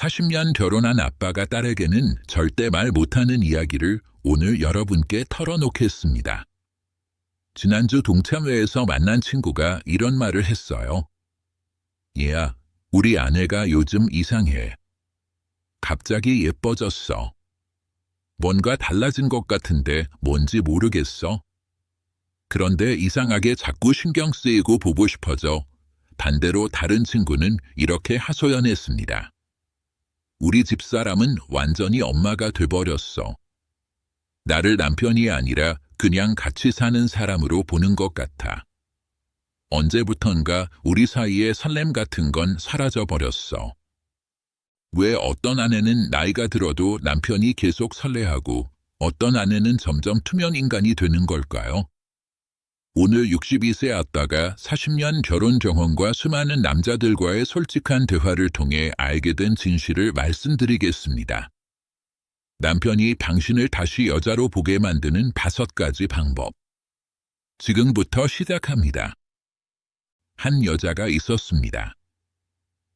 40년 결혼한 아빠가 딸에게는 절대 말 못하는 이야기를 오늘 여러분께 털어놓겠습니다. 지난주 동참회에서 만난 친구가 이런 말을 했어요. 얘야, 우리 아내가 요즘 이상해. 갑자기 예뻐졌어. 뭔가 달라진 것 같은데 뭔지 모르겠어. 그런데 이상하게 자꾸 신경 쓰이고 보고 싶어져. 반대로 다른 친구는 이렇게 하소연했습니다. 우리 집사람은 완전히 엄마가 돼버렸어. 나를 남편이 아니라 그냥 같이 사는 사람으로 보는 것 같아. 언제부턴가 우리 사이에 설렘 같은 건 사라져 버렸어. 왜 어떤 아내는 나이가 들어도 남편이 계속 설레하고 어떤 아내는 점점 투면 인간이 되는 걸까요? 오늘 62세 아빠가 40년 결혼 경험과 수많은 남자들과의 솔직한 대화를 통해 알게 된 진실을 말씀드리겠습니다. 남편이 당신을 다시 여자로 보게 만드는 다섯 가지 방법. 지금부터 시작합니다. 한 여자가 있었습니다.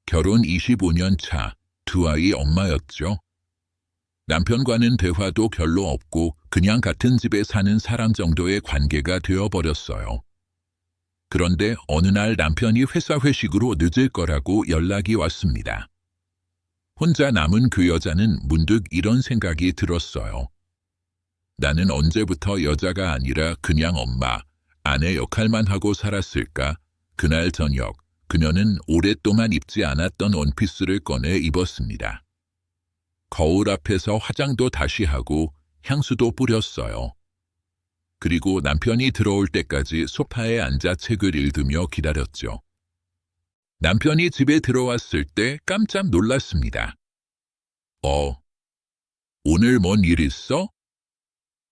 결혼 25년 차, 두 아이 엄마였죠. 남편과는 대화도 별로 없고 그냥 같은 집에 사는 사람 정도의 관계가 되어버렸어요. 그런데 어느 날 남편이 회사 회식으로 늦을 거라고 연락이 왔습니다. 혼자 남은 그 여자는 문득 이런 생각이 들었어요. 나는 언제부터 여자가 아니라 그냥 엄마, 아내 역할만 하고 살았을까? 그날 저녁, 그녀는 오랫동안 입지 않았던 원피스를 꺼내 입었습니다. 거울 앞에서 화장도 다시 하고 향수도 뿌렸어요. 그리고 남편이 들어올 때까지 소파에 앉아 책을 읽으며 기다렸죠. 남편이 집에 들어왔을 때 깜짝 놀랐습니다. 어, 오늘 뭔 일 있어?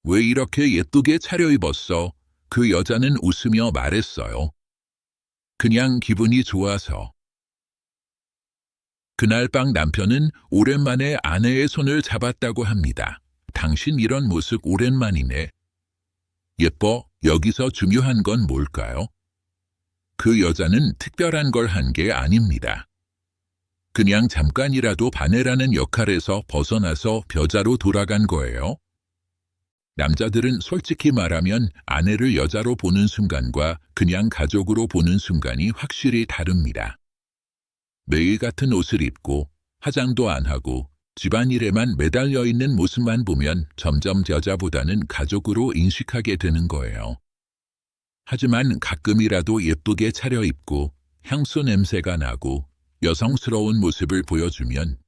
왜 이렇게 예쁘게 차려입었어? 그 여자는 웃으며 말했어요. 그냥 기분이 좋아서. 그날 밤 남편은 오랜만에 아내의 손을 잡았다고 합니다. 당신 이런 모습 오랜만이네. 예뻐, 여기서 중요한 건 뭘까요? 그 여자는 특별한 걸 한 게 아닙니다. 그냥 잠깐이라도 바네라는 역할에서 벗어나서 여자로 돌아간 거예요. 남자들은 솔직히 말하면 아내를 여자로 보는 순간과 그냥 가족으로 보는 순간이 확실히 다릅니다. 매일 같은 옷을 입고 화장도 안 하고 집안일에만 매달려 있는 모습만 보면 점점 여자보다는 가족으로 인식하게 되는 거예요. 하지만 가끔이라도 예쁘게 차려입고 향수 냄새가 나고 여성스러운 모습을 보여주면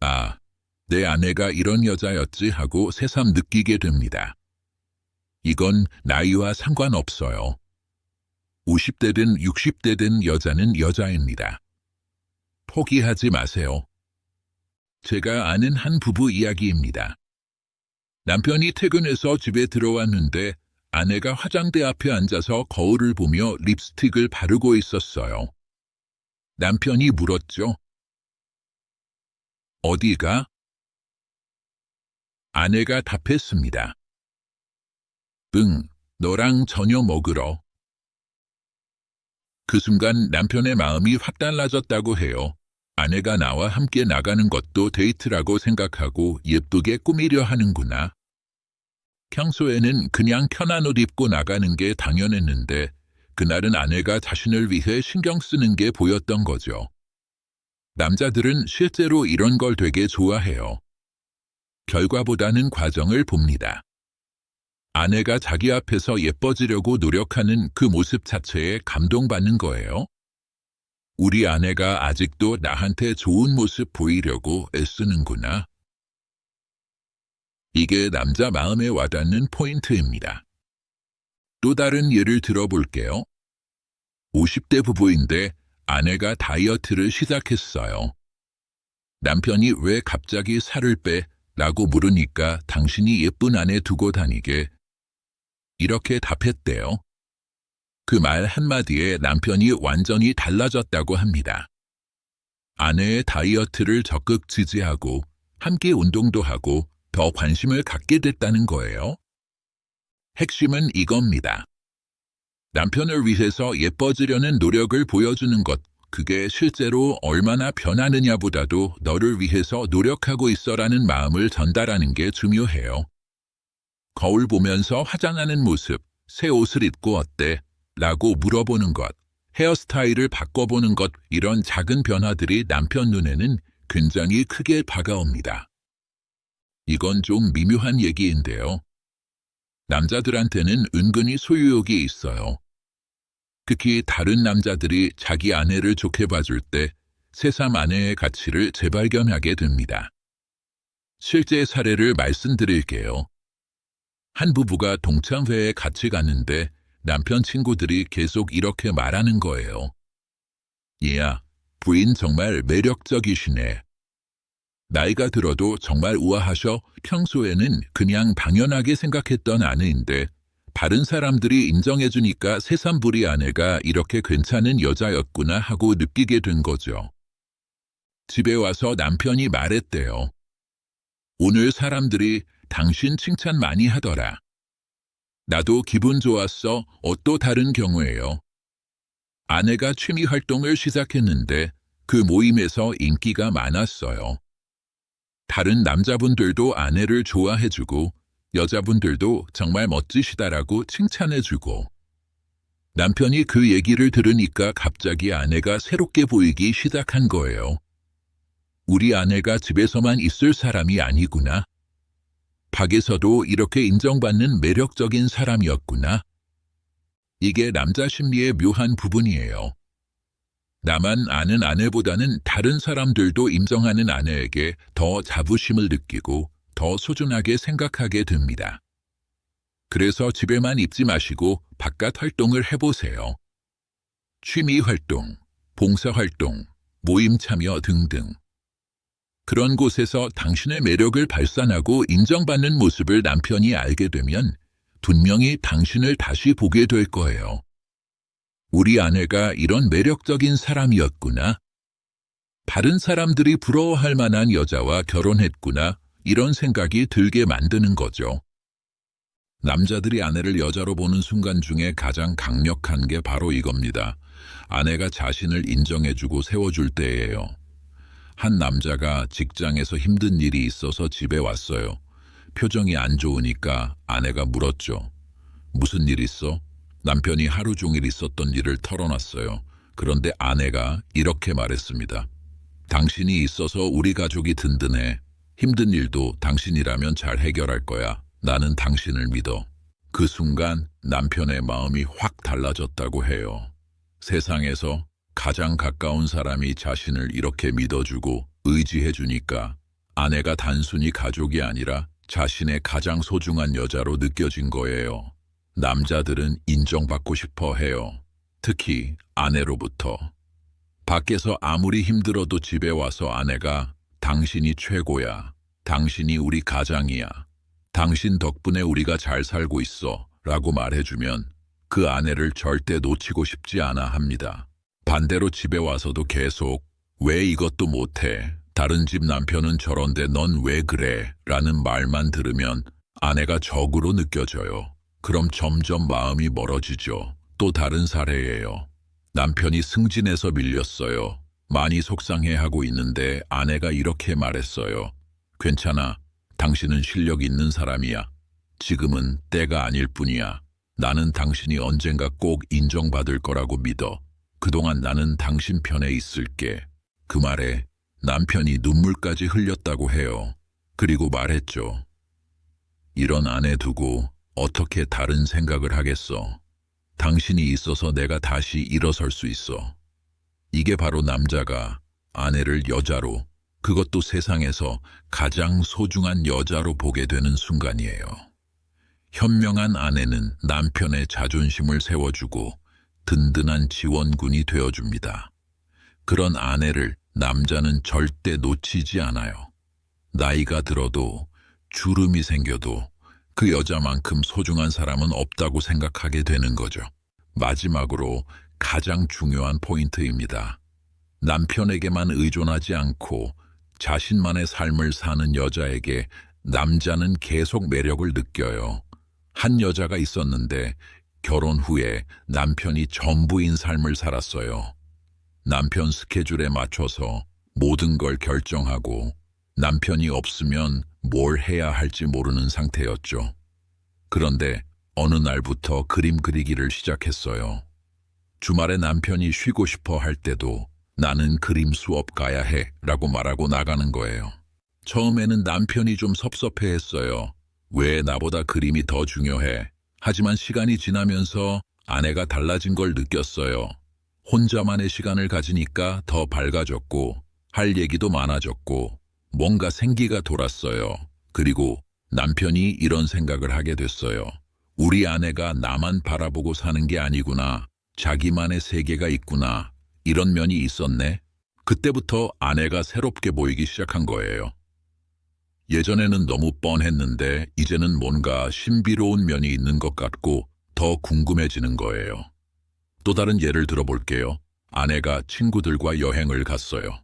아, 내 아내가 이런 여자였지 하고 새삼 느끼게 됩니다. 이건 나이와 상관없어요. 50대든 60대든 여자는 여자입니다. 포기하지 마세요. 제가 아는 한 부부 이야기입니다. 남편이 퇴근해서 집에 들어왔는데 아내가 화장대 앞에 앉아서 거울을 보며 립스틱을 바르고 있었어요. 남편이 물었죠. 어디가? 아내가 답했습니다. 응, 너랑 저녁 먹으러. 그 순간 남편의 마음이 확 달라졌다고 해요. 아내가 나와 함께 나가는 것도 데이트라고 생각하고 예쁘게 꾸미려 하는구나. 평소에는 그냥 편한 옷 입고 나가는 게 당연했는데 그날은 아내가 자신을 위해 신경 쓰는 게 보였던 거죠. 남자들은 실제로 이런 걸 되게 좋아해요. 결과보다는 과정을 봅니다. 아내가 자기 앞에서 예뻐지려고 노력하는 그 모습 자체에 감동받는 거예요. 우리 아내가 아직도 나한테 좋은 모습 보이려고 애쓰는구나. 이게 남자 마음에 와닿는 포인트입니다. 또 다른 예를 들어볼게요. 50대 부부인데 아내가 다이어트를 시작했어요. 남편이 왜 갑자기 살을 빼? 라고 물으니까 당신이 예쁜 아내 두고 다니게 이렇게 답했대요. 그 말 한마디에 남편이 완전히 달라졌다고 합니다. 아내의 다이어트를 적극 지지하고 함께 운동도 하고 더 관심을 갖게 됐다는 거예요. 핵심은 이겁니다. 남편을 위해서 예뻐지려는 노력을 보여주는 것, 그게 실제로 얼마나 변하느냐보다도 너를 위해서 노력하고 있어라는 마음을 전달하는 게 중요해요. 거울 보면서 화장하는 모습, 새 옷을 입고 어때? 라고 물어보는 것, 헤어스타일을 바꿔보는 것, 이런 작은 변화들이 남편 눈에는 굉장히 크게 다가옵니다. 이건 좀 미묘한 얘기인데요. 남자들한테는 은근히 소유욕이 있어요. 특히 다른 남자들이 자기 아내를 좋게 봐줄 때 새삼 아내의 가치를 재발견하게 됩니다. 실제 사례를 말씀드릴게요. 한 부부가 동창회에 같이 갔는데 남편 친구들이 계속 이렇게 말하는 거예요. 얘야, 부인 정말 매력적이시네. 나이가 들어도 정말 우아하셔 평소에는 그냥 당연하게 생각했던 아내인데 다른 사람들이 인정해주니까 새삼부리 아내가 이렇게 괜찮은 여자였구나 하고 느끼게 된 거죠. 집에 와서 남편이 말했대요. 오늘 사람들이 당신 칭찬 많이 하더라. 나도 기분 좋았어. 옷도 다른 경우에요. 아내가 취미 활동을 시작했는데 그 모임에서 인기가 많았어요. 다른 남자분들도 아내를 좋아해주고 여자분들도 정말 멋지시다라고 칭찬해주고 남편이 그 얘기를 들으니까 갑자기 아내가 새롭게 보이기 시작한 거예요. 우리 아내가 집에서만 있을 사람이 아니구나. 밖에서도 이렇게 인정받는 매력적인 사람이었구나. 이게 남자 심리의 묘한 부분이에요. 나만 아는 아내보다는 다른 사람들도 인정하는 아내에게 더 자부심을 느끼고 더 소중하게 생각하게 됩니다. 그래서 집에만 있지 마시고 바깥 활동을 해보세요. 취미 활동, 봉사 활동, 모임 참여 등등. 그런 곳에서 당신의 매력을 발산하고 인정받는 모습을 남편이 알게 되면 분명히 당신을 다시 보게 될 거예요. 우리 아내가 이런 매력적인 사람이었구나. 다른 사람들이 부러워할 만한 여자와 결혼했구나. 이런 생각이 들게 만드는 거죠. 남자들이 아내를 여자로 보는 순간 중에 가장 강력한 게 바로 이겁니다. 아내가 자신을 인정해주고 세워줄 때예요. 한 남자가 직장에서 힘든 일이 있어서 집에 왔어요. 표정이 안 좋으니까 아내가 물었죠. 무슨 일 있어? 남편이 하루 종일 있었던 일을 털어놨어요. 그런데 아내가 이렇게 말했습니다. 당신이 있어서 우리 가족이 든든해. 힘든 일도 당신이라면 잘 해결할 거야. 나는 당신을 믿어. 그 순간 남편의 마음이 확 달라졌다고 해요. 세상에서 가장 가까운 사람이 자신을 이렇게 믿어주고 의지해 주니까 아내가 단순히 가족이 아니라 자신의 가장 소중한 여자로 느껴진 거예요. 남자들은 인정받고 싶어 해요. 특히 아내로부터. 밖에서 아무리 힘들어도 집에 와서 아내가 당신이 최고야. 당신이 우리 가장이야. 당신 덕분에 우리가 잘 살고 있어. 라고 말해주면 그 아내를 절대 놓치고 싶지 않아 합니다. 반대로 집에 와서도 계속 왜 이것도 못해? 다른 집 남편은 저런데 넌 왜 그래? 라는 말만 들으면 아내가 적으로 느껴져요. 그럼 점점 마음이 멀어지죠. 또 다른 사례예요. 남편이 승진해서 밀렸어요. 많이 속상해하고 있는데 아내가 이렇게 말했어요. 괜찮아. 당신은 실력 있는 사람이야. 지금은 때가 아닐 뿐이야. 나는 당신이 언젠가 꼭 인정받을 거라고 믿어. 그동안 나는 당신 편에 있을게. 그 말에 남편이 눈물까지 흘렸다고 해요. 그리고 말했죠. 이런 아내 두고 어떻게 다른 생각을 하겠어. 당신이 있어서 내가 다시 일어설 수 있어. 이게 바로 남자가 아내를 여자로, 그것도 세상에서 가장 소중한 여자로 보게 되는 순간이에요. 현명한 아내는 남편의 자존심을 세워주고 든든한 지원군이 되어줍니다. 그런 아내를 남자는 절대 놓치지 않아요. 나이가 들어도 주름이 생겨도 그 여자만큼 소중한 사람은 없다고 생각하게 되는 거죠. 마지막으로 가장 중요한 포인트입니다. 남편에게만 의존하지 않고 자신만의 삶을 사는 여자에게 남자는 계속 매력을 느껴요. 한 여자가 있었는데 결혼 후에 남편이 전부인 삶을 살았어요. 남편 스케줄에 맞춰서 모든 걸 결정하고 남편이 없으면 뭘 해야 할지 모르는 상태였죠. 그런데 어느 날부터 그림 그리기를 시작했어요. 주말에 남편이 쉬고 싶어 할 때도 나는 그림 수업 가야 해 라고 말하고 나가는 거예요. 처음에는 남편이 좀 섭섭해 했어요. 왜 나보다 그림이 더 중요해? 하지만 시간이 지나면서 아내가 달라진 걸 느꼈어요. 혼자만의 시간을 가지니까 더 밝아졌고, 할 얘기도 많아졌고, 뭔가 생기가 돌았어요. 그리고 남편이 이런 생각을 하게 됐어요. 우리 아내가 나만 바라보고 사는 게 아니구나. 자기만의 세계가 있구나. 이런 면이 있었네. 그때부터 아내가 새롭게 보이기 시작한 거예요. 예전에는 너무 뻔했는데 이제는 뭔가 신비로운 면이 있는 것 같고 더 궁금해지는 거예요. 또 다른 예를 들어볼게요. 아내가 친구들과 여행을 갔어요.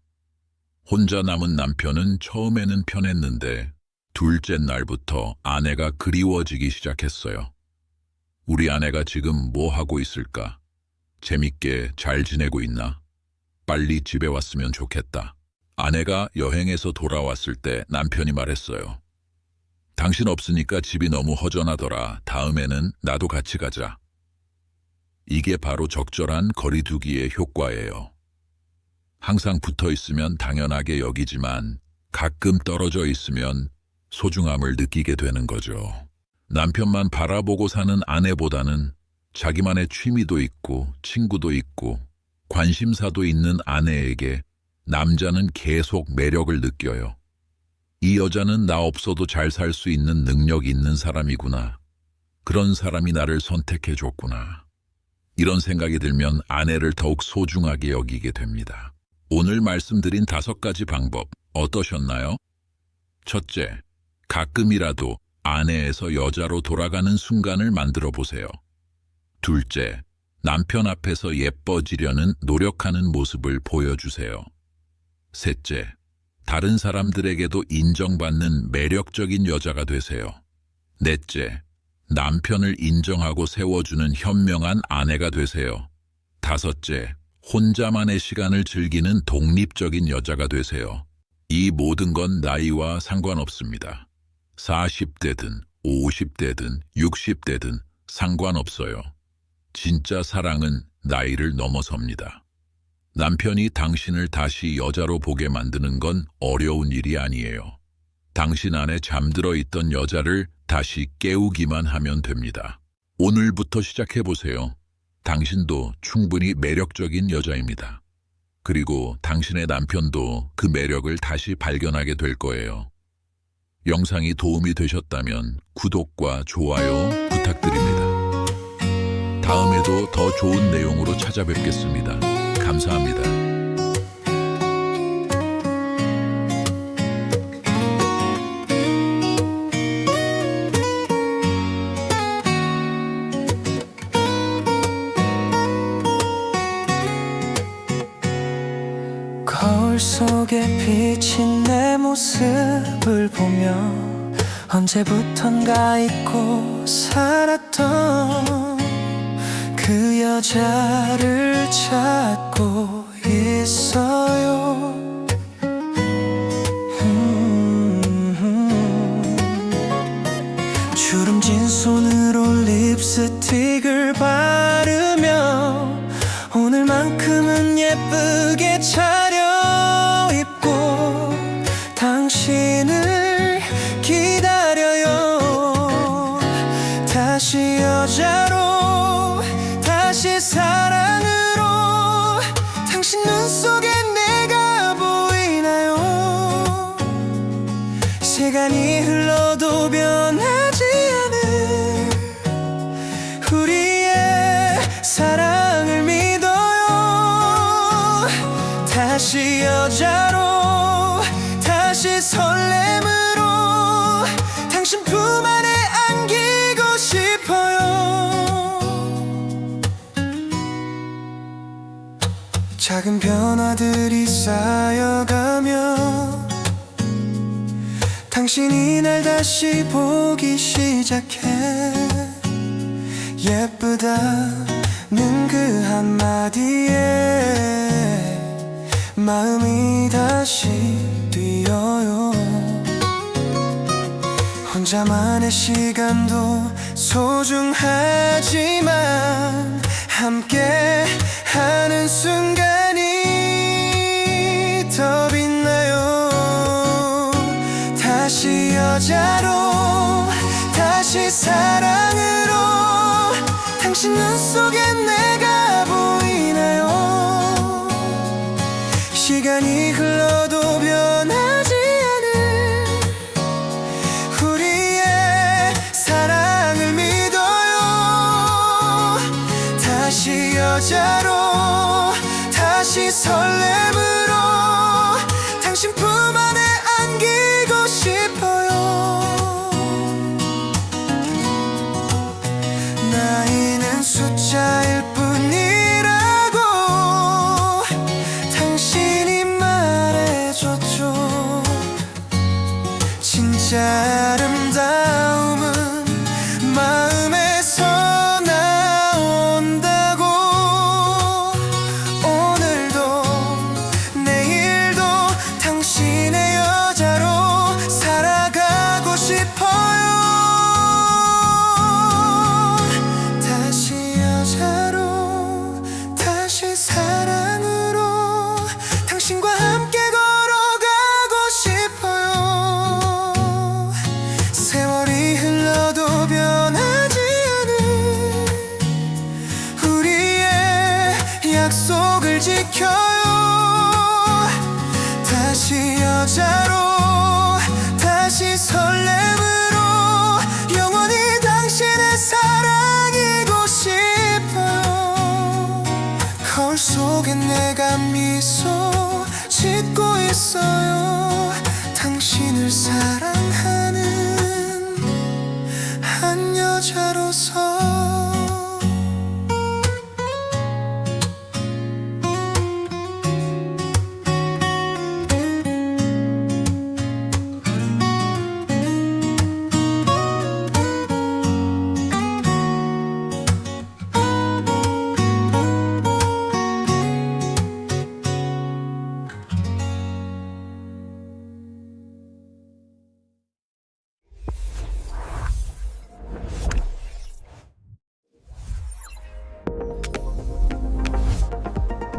혼자 남은 남편은 처음에는 편했는데 둘째 날부터 아내가 그리워지기 시작했어요. 우리 아내가 지금 뭐 하고 있을까? 재밌게 잘 지내고 있나? 빨리 집에 왔으면 좋겠다. 아내가 여행에서 돌아왔을 때 남편이 말했어요. 당신 없으니까 집이 너무 허전하더라. 다음에는 나도 같이 가자. 이게 바로 적절한 거리두기의 효과예요. 항상 붙어 있으면 당연하게 여기지만 가끔 떨어져 있으면 소중함을 느끼게 되는 거죠. 남편만 바라보고 사는 아내보다는 자기만의 취미도 있고 친구도 있고 관심사도 있는 아내에게 남자는 계속 매력을 느껴요. 이 여자는 나 없어도 잘 살 수 있는 능력 있는 사람이구나. 그런 사람이 나를 선택해 줬구나. 이런 생각이 들면 아내를 더욱 소중하게 여기게 됩니다. 오늘 말씀드린 다섯 가지 방법 어떠셨나요? 첫째, 가끔이라도 아내에서 여자로 돌아가는 순간을 만들어 보세요. 둘째, 남편 앞에서 예뻐지려는 노력하는 모습을 보여주세요. 셋째, 다른 사람들에게도 인정받는 매력적인 여자가 되세요. 넷째, 남편을 인정하고 세워주는 현명한 아내가 되세요. 다섯째, 혼자만의 시간을 즐기는 독립적인 여자가 되세요. 이 모든 건 나이와 상관없습니다. 40대든 50대든 60대든 상관없어요. 진짜 사랑은 나이를 넘어섭니다. 남편이 당신을 다시 여자로 보게 만드는 건 어려운 일이 아니에요. 당신 안에 잠들어 있던 여자를 다시 깨우기만 하면 됩니다. 오늘부터 시작해 보세요. 당신도 충분히 매력적인 여자입니다. 그리고 당신의 남편도 그 매력을 다시 발견하게 될 거예요. 영상이 도움이 되셨다면 구독과 좋아요 부탁드립니다. 다음에도 더 좋은 내용으로 찾아뵙겠습니다. 감사합니다. 거울 속에 비친 내 모습을 보며 언제부턴가 잊고 살았던 그 여자를 찾고 있어요. 음. 주름진 손으로 립스틱을 바르며 오늘만큼은 예쁘게 차 여자로 다시 설렘으로 당신 품 안에 안기고 싶어요. 작은 변화들이 쌓여가며 당신이 날 다시 보기 시작해. 예쁘다는 그 한마디에 마음이 다시 뛰어요. 혼자만의 시간도 소중하지만 함께 하는 순간이 더 빛나요. 다시 여자로 다시 사랑으로 당신 눈 속에 내 你和耳朵。shadow 미소 짓고 있어요. 당신을 사랑